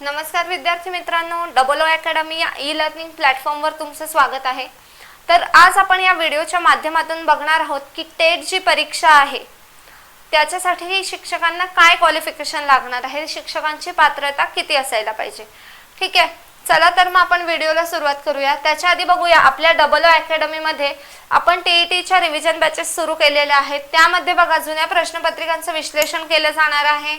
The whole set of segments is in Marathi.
नमस्कार विद्यार्थी मित्रांनो डबल ओ अकॅडमी या ई लर्निंग प्लॅटफॉर्मवर तुमचं स्वागत आहे. तर आज आपण या व्हिडिओच्या माध्यमातून बघणार आहोत की टेट जी परीक्षा आहे त्याच्यासाठी शिक्षकांना काय क्वालिफिकेशन लागणार आहे शिक्षकांची पात्रता किती असायला पाहिजे. ठीक आहे चला तर मग आपण व्हिडिओला सुरुवात करूया. त्याच्या आधी बघूया आपल्या डबल ओ अकॅडमीमध्ये आपण टीईटीच्या रिव्हिजन बॅचेस सुरू केलेल्या आहेत. त्यामध्ये बघा जुन्या प्रश्नपत्रिकांचं विश्लेषण केलं जाणार आहे.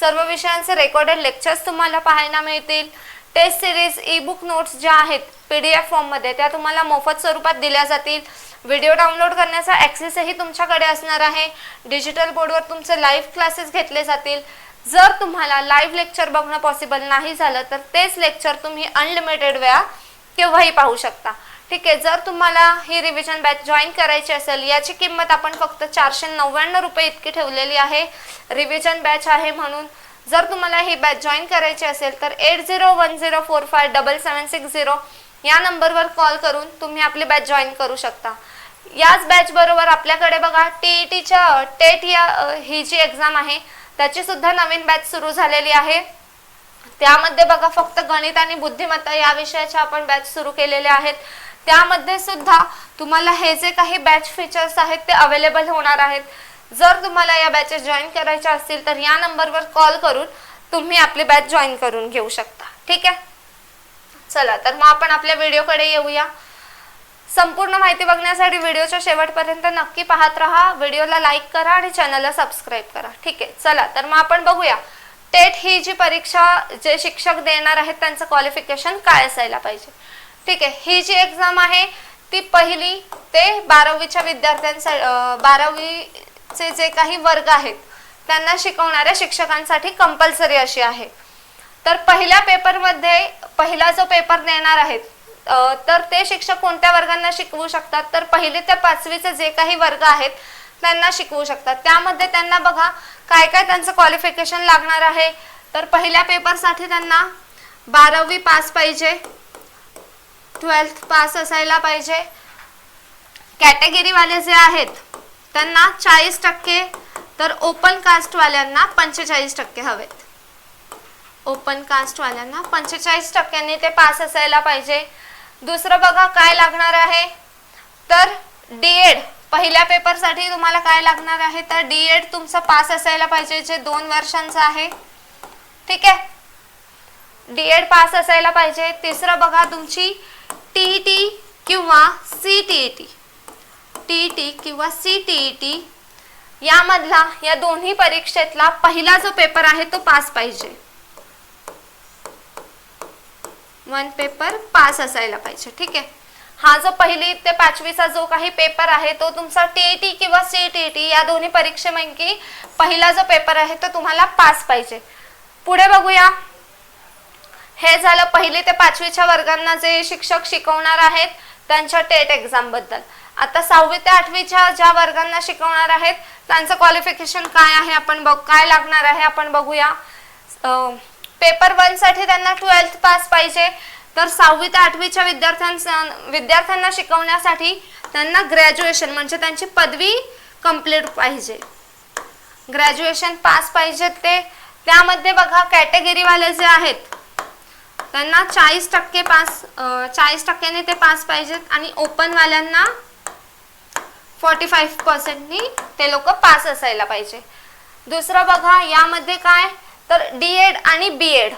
सर्व विषयांचे रेकॉर्डेड लेक्चर्स तुम्हाला पाहायला मिळतील. Test series e book notes ज्या आहेत पी डी एफ फॉर्ममध्ये त्या तुम्हाला मोफत स्वरूपात दिल्या जातील. व्हिडिओ डाउनलोड करण्याचा ॲक्सेसही तुमच्याकडे असणार आहे. डिजिटल बोर्डवर तुमचे लाईव्ह क्लासेस घेतले जातील. जर तुम्हाला लाईव्ह लेक्चर बघणं पॉसिबल नाही झालं तर तेच लेक्चर तुम्ही अनलिमिटेड वेळा केव्हाही पाहू शकता. ठीक आहे जर तुम्हाला ही रिव्हिजन बॅच जॉईन करायची असेल याची किंमत आपण फक्त चारशे नव्याण्णव रुपये इतकी ठेवलेली आहे. रिव्हिजन बॅच आहे म्हणून. जर तुम्हाला ही बॅच जॉईन करायची असेल तर eight zero one zero four five double seven six zero या नंबरवर कॉल करून तुम्ही आपली बॅच जॉईन करू शकता. याच बॅच बरोबर आपल्याकडे बघा टी टीच्या टेट या ही जी एक्झाम आहे त्याची सुद्धा नवीन बॅच सुरू झालेली आहे. त्यामध्ये बघा फक्त गणित आणि बुद्धिमत्ता या विषयाच्या आपण बॅच सुरू केलेल्या आहेत. त्यामध्ये सुद्धा तुम्हाला हे जे काही बॅच फीचर्स आहेत ते अवेलेबल होणार आहेत. जर तुम्हाला या बॅचेस जॉईन करायच्या असतील तर या नंबरवर कॉल करून तुम्ही आपली बॅच जॉईन करून घेऊ शकता. ठीक आहे? चला तर मग आपण आपल्या व्हिडिओकडे येऊया. संपूर्ण माहिती बघण्यासाठी व्हिडिओच्या शेवटपर्यंत नक्की पाहत राहा. व्हिडिओला लाईक करा आणि चॅनलला सबस्क्राईब करा. ठीक आहे? चला तर मग आपण बघूया. टेट ही जी परीक्षा जे शिक्षक देणार आहेत त्यांचं क्वालिफिकेशन काय असायला पाहिजे? ठीक आहे ही जी एक्झाम आहे ती पहिली ते बारावीच्या विद्यार्थ्यांसाठी बारावीचे जे काही वर्ग आहेत त्यांना शिकवणाऱ्या शिक्षकांसाठी कंपल्सरी अशी आहे. तर पहिल्या पेपरमध्ये पहिला जो पेपर देणार आहेत तर ते शिक्षक कोणत्या वर्गांना शिकवू शकतात? तर पहिली ते पाचवीचे जे काही वर्ग आहेत त्यांना शिकवू शकतात. त्यामध्ये त्यांना बघा काय काय त्यांचं क्वालिफिकेशन लागणार आहे? तर पहिल्या पेपरसाठी त्यांना बारावी पास पाहिजे ट्वेल्थ पास असायला पाहिजे. कॅटेगरीवाले जे आहेत त्यांना चाळीस टक्के तर ओपन कास्टवाल्यांना पंचेचाळीस टक्के हवेत. ओपन कास्टवाल्यांना पंचेचाळीस टक्क्यांनी ते पास असायला पाहिजे. दुसरं बघा काय लागणार आहे. तर डी एड पहिल्या पेपरसाठी तुम्हाला काय लागणार आहे? तर डी एड तुमचा पास असायला पाहिजे जे दोन वर्षांचं आहे. ठीक आहे? डी एड पास असायला पाहिजे. तिसरं बघा तुमची टी टी किंवा C T T T T किंवा सी टी ई टी यामधला या दोन्ही परीक्षेतला पहिला जो पेपर आहे तो पास पाहिजे. वन पेपर पास असायला पाहिजे ठीक आहे? हा जो पहिली ते पाचवीचा जो काही पेपर आहे तो तुमचा टीईटी किंवा सीटीटी या दोन्ही परीक्षेपैकी पहिला जो पेपर आहे तो तुम्हाला पास पाहिजे. पुढे बघूया. हे झालं पहिली ते पाचवीच्या वर्गांना जे शिक्षक शिकवणार आहेत त्यांच्या टेट एक्झामबद्दल. आता सहावी ते आठवीच्या ज्या वर्गांना शिकवणार आहेत त्यांचं क्वालिफिकेशन काय आहे आपण बघ काय लागणार आहे आपण बघूया. पेपर वनसाठी त्यांना ट्वेल्थ पास पाहिजे. तर सहावी ते आठवीच्या विद्यार्थ्यांचा विद्यार्थ्यांना शिकवण्यासाठी त्यांना ग्रॅज्युएशन म्हणजे त्यांची पदवी कंप्लीट पाहिजे. ग्रॅज्युएशन पास पाहिजे ते. त्यामध्ये बघा कॅटेगरीवाले जे आहेत त्यांना चाळीस टक्के पास चाळीस टक्क्यांनी ते पास पाहिजेत आणि ओपनवाल्यांना फॉर्टी फाईव्ह पर्सेंटनी ते लोक पास असायला पाहिजे. दुसरं बघा यामध्ये काय? तर डी एड आणि बी एड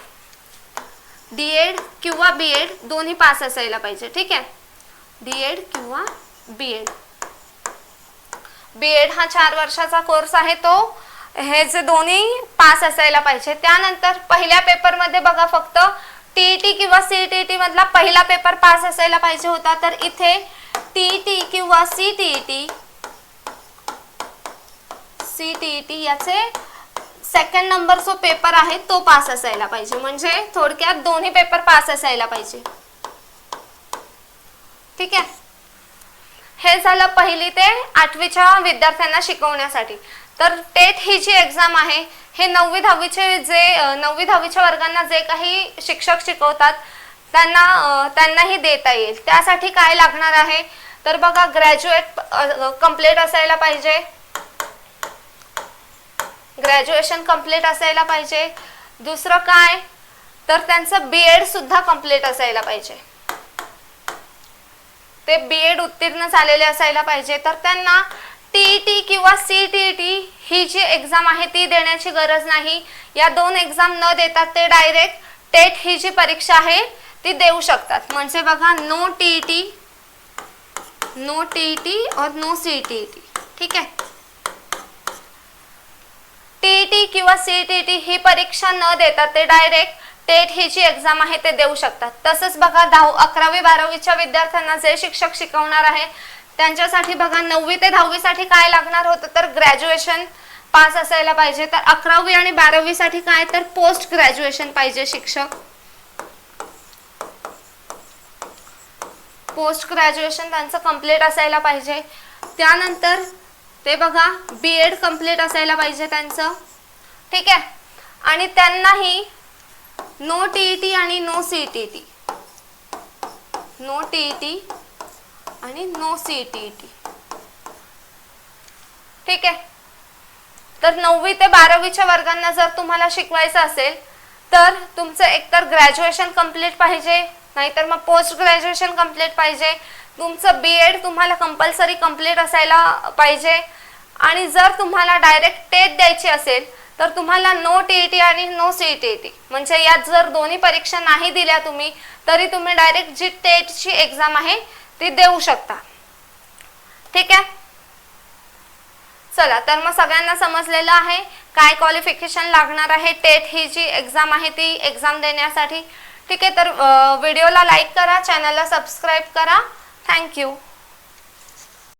डी एड किंवा बी एड दोन्ही पास असायला पाहिजे ठीक आहे? डी एड किंवा बी एड बी एड हा चार वर्षाचा कोर्स आहे तो. हे जे दोन्ही पास असायला पाहिजे. त्यानंतर पहिल्या पेपरमध्ये बघा फक्त टीईटी किंवा सीटीईटी मधला पहिला पेपर पास असायला पाहिजे होता. तर इथे टीईटी किंवा सीटीईटी सीटीईटी याचे सेकंड नंबर जो पेपर आहे तो पास असायला पाहिजे. म्हणजे थोडक्यात दोन्ही पेपर पास असायला पाहिजे. ठीक आहे? हे झालं पहिली ते आठवीच्या विद्यार्थ्यांना शिकवण्यासाठी. तर टेट ही जी एक्झाम आहे हे नववी दहावीचे जे नववी दहावीच्या वर्गांना जे काही शिक्षक शिकवतात त्यांना त्यांनाही देता येईल. त्यासाठी काय लागणार आहे? तर बघा ग्रॅज्युएट कंप्लीट असायला पाहिजे. ग्रॅज्युएशन कंप्लीट असायला पाहिजे. दुसरं काय? तर त्यांचं बी एड सुद्धा कंप्लीट असायला पाहिजे. ते बी एड उत्तीर्ण झालेले असायला पाहिजे. तर त्यांना टीईटी किंवा सी टी टी ही जी एक्झाम आहे ती देण्याची गरज नाही. या दोन एक्झाम न देता ते डायरेक्ट टेट ही जी परीक्षा आहे ती देऊ शकतात. म्हणजे बघा नो टीईटी नो टीईटी और नो सीटीईटी ठीक आहे? टीईटी किंवा सीटीटी ही परीक्षा न देता ते डायरेक्ट टेट ही जी एक्झाम आहे ते देऊ शकतात. तसंच बघा दहा अकरावी बारावीच्या विद्यार्थ्यांना जे शिक्षक शिकवणार आहे त्यांच्यासाठी बघा नववी ते दहावीसाठी काय लागणार होतं तर ग्रॅज्युएशन पास असायला पाहिजे. तर अकरावी आणि बारावीसाठी काय? तर पोस्ट ग्रॅज्युएशन पाहिजे शिक्षक. पोस्ट ग्रॅज्युएशन त्यांचं कंप्लीट असायला पाहिजे. त्यानंतर ते बघा बी एड कंप्लीट असायला पाहिजे त्यांचं. ठीक आहे? आणि त्यांनाही नो टी ई टी आणि no C T T no T E T आणि नो सी टी टी ठीक आहे. तर नववी ते बारावीच्या वर्गांना जर तुम्हाला शिकवायचं असेल तर तुमचं एकतर ग्रॅज्युएशन कंप्लीट पाहिजे नाहीतर मग पोस्ट ग्रॅज्युएशन कंप्लीट पाहिजे. तुमचं बी एड तुम्हाला कंपल्सरी कंप्लीट असायला पाहिजे. आणि जर तुम्हाला डायरेक्ट टेट द्यायची असेल तर तुम्हाला नो टी ई टी आणि नो सी टी टी म्हणजे यात जर दोन्ही परीक्षा नाही दिल्या तुम्ही तरी तुम्ही डायरेक्ट जी टेटची एक्झाम आहे ती देऊ शकता. ठीक आहे? चला तर मग सगळ्यांना समजलेलं आहे काय क्वालिफिकेशन लागणार आहे. टेट ही जी एक्झाम आहे ती एक्झाम देण्यासाठी. ठीक आहे तर व्हिडिओला लाईक करा चॅनलला सबस्क्राईब करा. थँक्यू